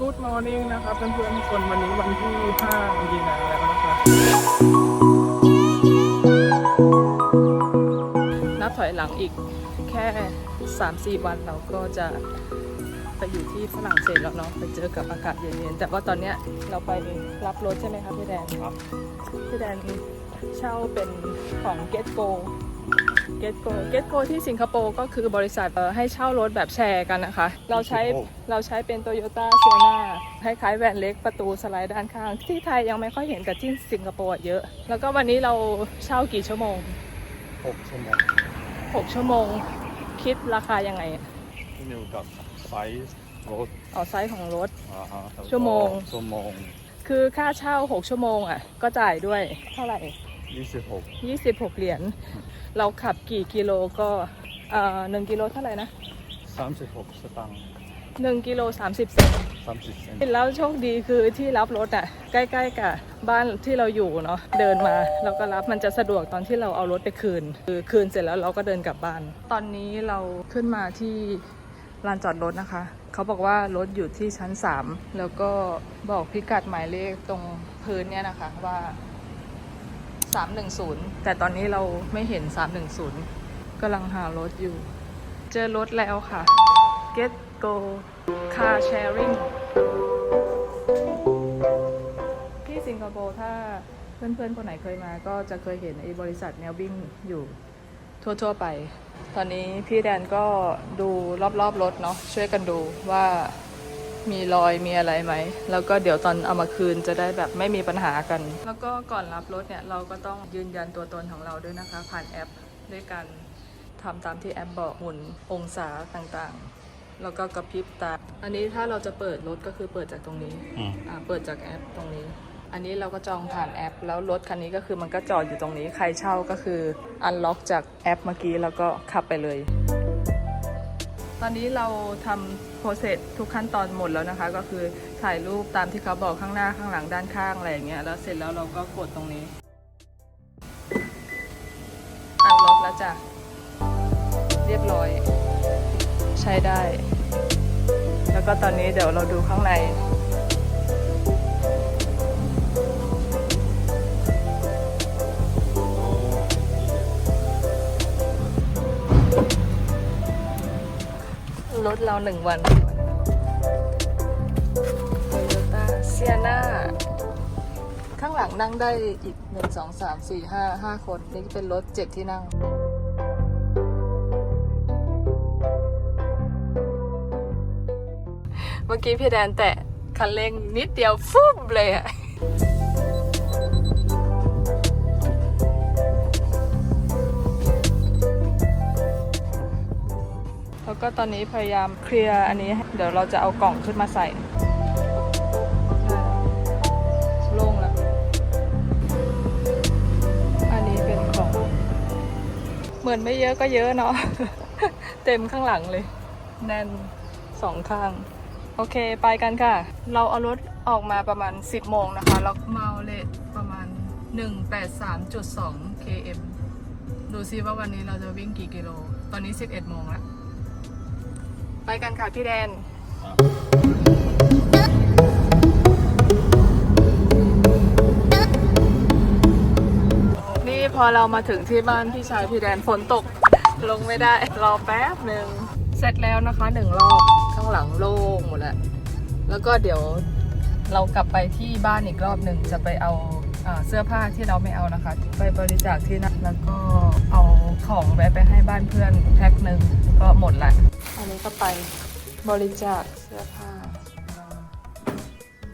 Good morning นะครับเพื่อนๆทุกคนวันนี้วันที่5มีนาแล้วนะคะนับถอยหลังอีกแค่ 3-4 วันเราก็จะไปอยู่ที่ฝรั่งเศสแล้วเนาะไปเจอกับอากาศเย็นๆแต่ว่าตอนเนี้ยเราไปรับรถใช่ไหมครับพี่แดนครับพี่แดนเช่าเป็นของ GetGo GetGo GetGo ที่สิงคโปร์ก็คือบริษัทเอ่อให้เช่ารถแบบแชร์กันนะคะ เราใช้เราใช้เป็น Toyota s i e n a คล้ายๆแวนเล็กประตูสไลด์ด้านข้าง ที่ไทยยังไม่ค่อยเห็นแต่ที่สิงคโปร์อะเยอะ แล้วก็วันนี้เราเช่ากี่ชั่วโมงหกชั่วโมง 6 ชั่วโมง คิดราคายังไงอะขึ้นอยู่กับไซส์รถเอาไซส์ของรถอ่าฮะแล้วก็ชั่วโมงชั่วโมง คือค่าเช่า 6 ชั่วโมงอะก็จ่ายด้วยเท่าไหร่ 26 26 เหรียญ เราขับกี่กิโลก็เอ่อหนึ่งกิโลเท่าไหร่นะ 36 สตางค์หนึ่งกิโลสามสิบเซน30 เซนต์แล้วโชคดีคือที่รับรถอะใกล้ๆกับบ้านที่เราอยู่เนาะเดินมาเราก็รับมันจะสะดวกตอนที่เราเอารถไปคืน คือคืนเสร็จแล้วเราก็เดินกลับบ้าน ตอนนี้เราขึ้นมาที่ลานจอดรถนะคะ เขาบอกว่ารถอยู่ที่ชั้น 3 แล้วก็บอกพิกัดหมายเลขตรงพื้นเนี่ยนะคะว่า 310 แต่ตอนนี้เราไม่เห็น 310กำลังหารถอยู่ เจอรถแล้วค่ะ Get Go Car Sharing ที่สิงคโปร์ถ้าเพื่อนๆ คนไหนเคยมาก็จะเคยเห็นไอ้บริษัทแนววิ่งอยู่ทั่วๆไป ตอนนี้พี่แดนก็ดูรอบๆรถเนาะช่วยกันดูว่า มีรอยมีอะไรไหม แล้วก็เดี๋ยวตอนเอามาคืนจะได้แบบไม่มีปัญหากัน แล้วก็ก่อนรับรถเนี่ยเราก็ต้องยืนยันตัวตนของเราด้วยนะคะ ผ่านแอปด้วยการทำตามที่แอปบอกหมุนองศาต่างๆ แล้วก็กระพริบตา อันนี้ถ้าเราจะเปิดรถก็คือเปิดจากตรงนี้อืม อ่าเปิดจากแอปตรงนี้ อันนี้เราก็จองผ่านแอป แล้วรถคันนี้ก็คือมันก็จอดอยู่ตรงนี้ ใครเช่าก็คืออันล็อกจากแอปเมื่อกี้แล้วก็ขับไปเลย ตอนนี้เราทำโปรเซสทุกขั้นตอนหมดแล้วนะคะ ก็คือถ่ายรูปตามที่เขาบอกข้างหน้าข้างหลังด้านข้างอะไรอย่างเงี้ยแล้วเสร็จแล้วเราก็กดตรงนี้อันล็อกแล้วจ้ะเรียบร้อย ใช้ได้ แล้วก็ตอนนี้เดี๋ยวเราดูข้างใน รถเราหนึ่งวันโตโยต้าเซียนาข้างหลังนั่งได้อีกหนึ่งสองสามสี่ห้าห้าคน นี่เป็นรถเจ็ดที่นั่งเมื่อกี้พี่แดนแตะคันเร่งนิดเดียวฟุบเลยอะ แล้วก็ตอนนี้พยายามเคลียร์อันนี้ เดี๋ยวเราจะเอากล่องขึ้นมาใส่โล่งแล้ว อันนี้เป็นของ เหมือนไม่เยอะก็เยอะเนาะ เต็มข้างหลังเลย แน่นสองข้าง โอเคไปกันค่ะ เราเอารถออกมาประมาณ 10 โมงนะคะแล้วเมาเลทประมาณ 183.2 km ดูซิว่าวันนี้เราจะวิ่งกี่กิโล ตอนนี้ 11 โมงแล้ว ไปกันค่ะพี่แดน นี่พอเรามาถึงที่บ้านพี่ชายพี่แดนฝนตกลงไม่ได้ รอแป๊บหนึ่งเสร็จแล้วนะคะหนึ่งรอบข้างหลังโล่งหมดแล้ว แล้วก็เดี๋ยวเรากลับไปที่บ้านอีกรอบหนึ่งจะไปเอาเสื้อผ้าที่เราไม่เอานะคะ ไปบริจาคที่นั่นแล้วก็เอาของแวะไปให้บ้านเพื่อนแพ็คหนึ่งก็หมดละ นี้ก็ไปบริจาคเสื้อผ้า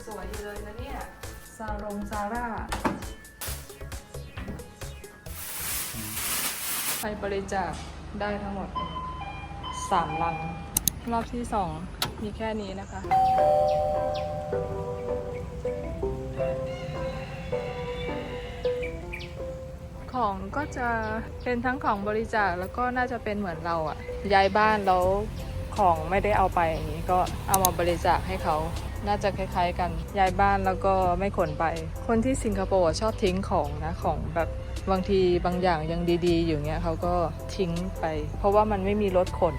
สวยเลยนะเนี่ยซารงซาร่า ไปบริจาคได้ทั้งหมดสามลัง รอบที่สองมีแค่นี้นะคะของก็จะเป็นทั้งของบริจาคแล้วก็น่าจะเป็นเหมือนเราอะย้ายบ้านแล้ว ของไม่ได้เอาไปอย่างนี้ก็เอามาบริจาคให้เขา น่าจะคล้ายๆ กันย้ายบ้านแล้วก็ไม่ขนไป คนที่สิงคโปร์ชอบทิ้งของนะของแบบบางทีบางอย่างยังดีๆ อยู่เงี้ยเขาก็ทิ้งไป เพราะว่ามันไม่มีรถขน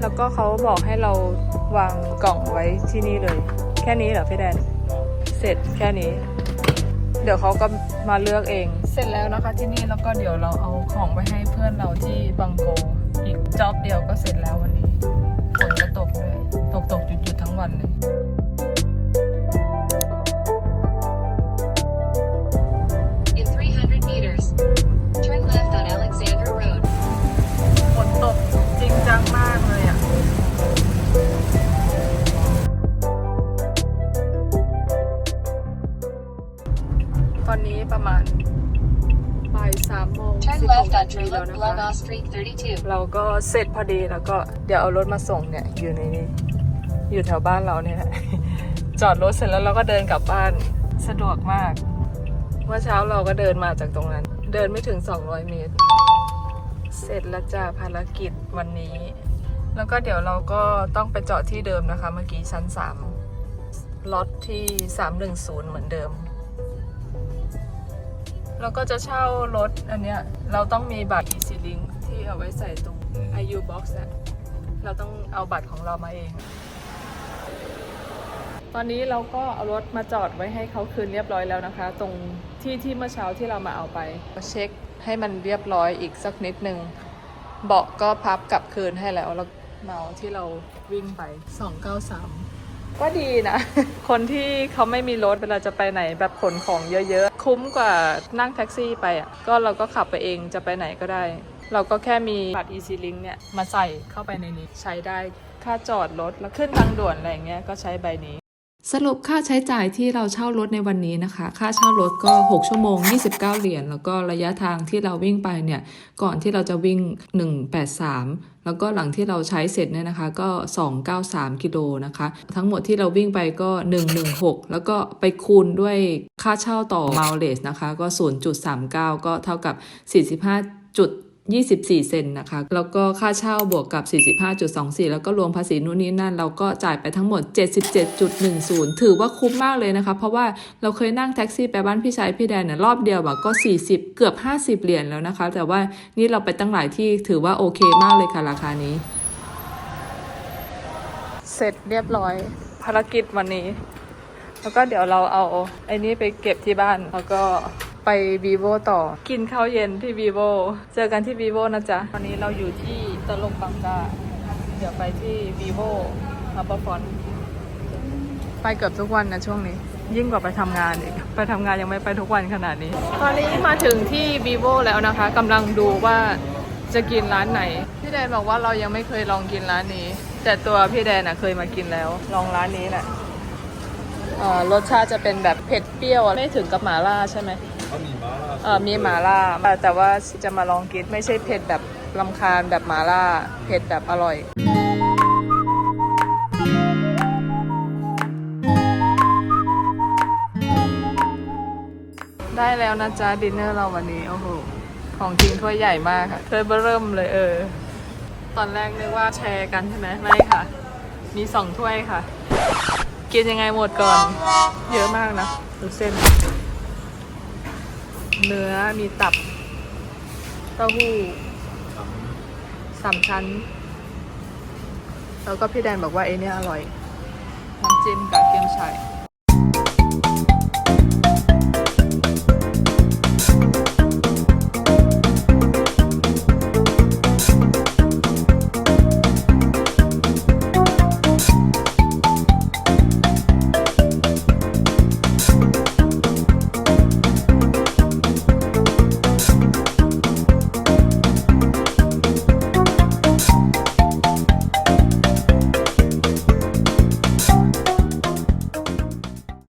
แล้วก็เขาบอกให้เราวางกล่องไว้ที่นี่เลย แค่นี้เหรอพี่แดน เสร็จแค่นี้ เดี๋ยวเขาก็มาเลือกเอง เสร็จแล้วนะคะที่นี่แล้วก็เดี๋ยวเราเอาของไปให้เพื่อนเราที่บังโกอีก จ็อบเดียวก็เสร็จแล้ววันนี้ฝนจะตกด้วยตกตกหยุดหยุดทั้งวันเลย In 300 meters, turn left on Alexander Road. ฝนตกจริงจังมากเลยอะตอนนี้ประมาณ บ่ายสามโมง Turn สิบหก left นา on ทีแล้ว Tulip นะคะ Lagaw Street 32. เราก็เสร็จพอดีแล้วก็เดี๋ยวเอารถมาส่งเนี่ย อยู่ในนี้ อยู่แถวบ้านเราเนี่ยแหละ จอดรถเสร็จแล้วเราก็เดินกลับบ้านสะดวกมากเมื่อเช้าเราก็เดินมาจากตรงนั้น เดินไม่ถึง 200 เมตร เสร็จแล้วจ้าภารกิจวันนี้ แล้วก็เดี๋ยวเราก็ต้องไปจอดที่เดิมนะคะ เมื่อกี้ชั้น3ล็อตที่ 310 เหมือนเดิม เราก็จะเช่ารถอันเนี้ยเราต้องมีบัตร Easy Link ที่เอาไว้ใส่ตรง IU Box อะเราต้องเอาบัตรของเรามาเอง ตอนนี้เราก็เอารถมาจอดไว้ให้เขาคืนเรียบร้อยแล้วนะคะ ตรงที่ที่เมื่อเช้าที่เรามาเอาไปเช็คให้มันเรียบร้อยอีกสักนิดนึงเบาะก็พับกลับคืนให้แล้วแล้วเมาที่เราวิ่งไป 293 ก็ดีนะ คนที่เขาไม่มีรถเวลาจะไปไหนแบบขนของเยอะๆ คุ้มกว่านั่งแท็กซี่ไปอะ ก็เราก็ขับไปเองจะไปไหนก็ได้ เราก็แค่มีบัตร Easy Link เนี่ย มาใส่เข้าไปในนี้ใช้ได้ค่าจอดรถแล้วขึ้นทางด่วนอะไรอย่างเงี้ยก็ใช้ใบนี้ สรุปค่าใช้จ่ายที่เราเช่ารถในวันนี้นะคะ ค่าเช่ารถก็ 6 ชั่วโมง 29 เหรียญ แล้วก็ระยะทางที่เราวิ่งไปเนี่ย ก่อนที่เราจะวิ่ง 183 แล้วก็หลังที่เราใช้เสร็จเนี่ยนะคะ ก็ 293 กิโลนะคะ ทั้งหมดที่เราวิ่งไปก็ 116 แล้วก็ไปคูณด้วยค่าเช่าต่อ mileage นะคะ ก็ 0.39 ก็เท่ากับ 45จุด 24 เซนนะคะ แล้วก็ค่าเช่าบวกกับ 45.24 แล้วก็รวมภาษีนู่นนี่นั่น เราก็จ่ายไปทั้งหมด 77.10 ถือว่าคุ้มมากเลยนะคะ เพราะว่าเราเคยนั่งแท็กซี่ไปบ้านพี่ชายพี่แดนเนี่ยรอบเดียวก็ 40 เกือบ 50 เหรียญแล้วนะคะ แต่ว่านี่เราไปตั้งหลายที่ถือว่าโอเคมากเลยค่ะราคานี้ เสร็จเรียบร้อย ภารกิจวันนี้ แล้วก็เดี๋ยวเราเอาไอ้นี้ไปเก็บที่บ้านแล้วก็ ไปวีโวต่อ กินข้าวเย็นที่วีโวเจอกันที่วีโวนะจ๊ะ ตอนนี้เราอยู่ที่ตลงบังกา เดี๋ยวไปที่วีโวฮับเปอร์ฟอนไปเกือบทุกวันนะช่วงนี้ ยิ่งกว่าไปทำงานอีก ไปทำงานยังไม่ไปทุกวันขนาดนี้ ตอนนี้มาถึงที่วีโวแล้วนะคะกำลังดูว่าจะกินร้านไหน พี่แดนบอกว่าเรายังไม่เคยลองกินร้านนี้ แต่ตัวพี่แดนอะเคยมากินแล้ว ลองร้านนี้แหละรสชาติจะเป็นแบบเผ็ดเปรี้ยว ไม่ถึงกับหมาล่าใช่ไหม มีหมาล่าแต่ว่าจะมาลองกินไม่ใช่เผ็ดแบบลำคาญแบบหมาล่าเผ็ดแบบอร่อยได้แล้วนะจ๊ะดินเนอร์เราวันนี้โอ้โหของจริงถ้วยใหญ่มากค่ะถ้วยเบอเริ่มเลยเออ ตอนแรกนึกว่าแชร์กันใช่ไหมไม่ค่ะ มีสองถ้วยค่ะ กินยังไงหมดก่อน เยอะมากนะดูเส้น เนื้อมีตับ เต้าหู้สามชั้น แล้วก็พี่แดนบอกว่าไอ้เนี่ยอร่อย น้ำจิ้มกับเกี๊ยวฉ่